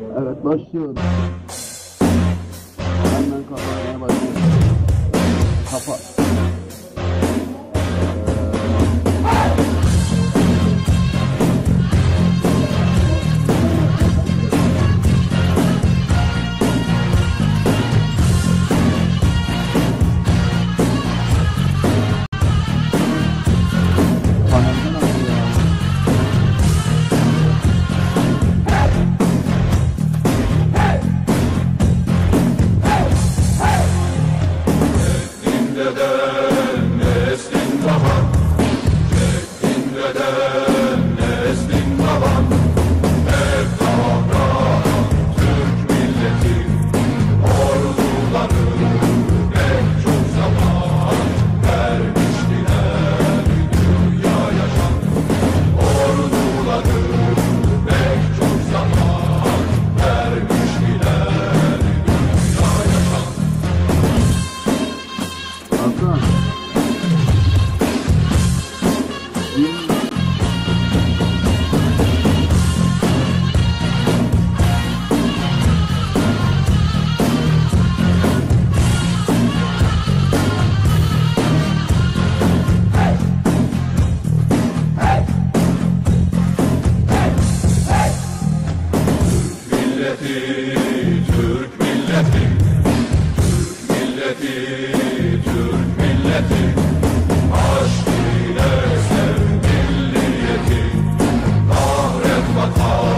Evet başlıyoruz. Hemen kapatmaya başlıyoruz. Kapa. on.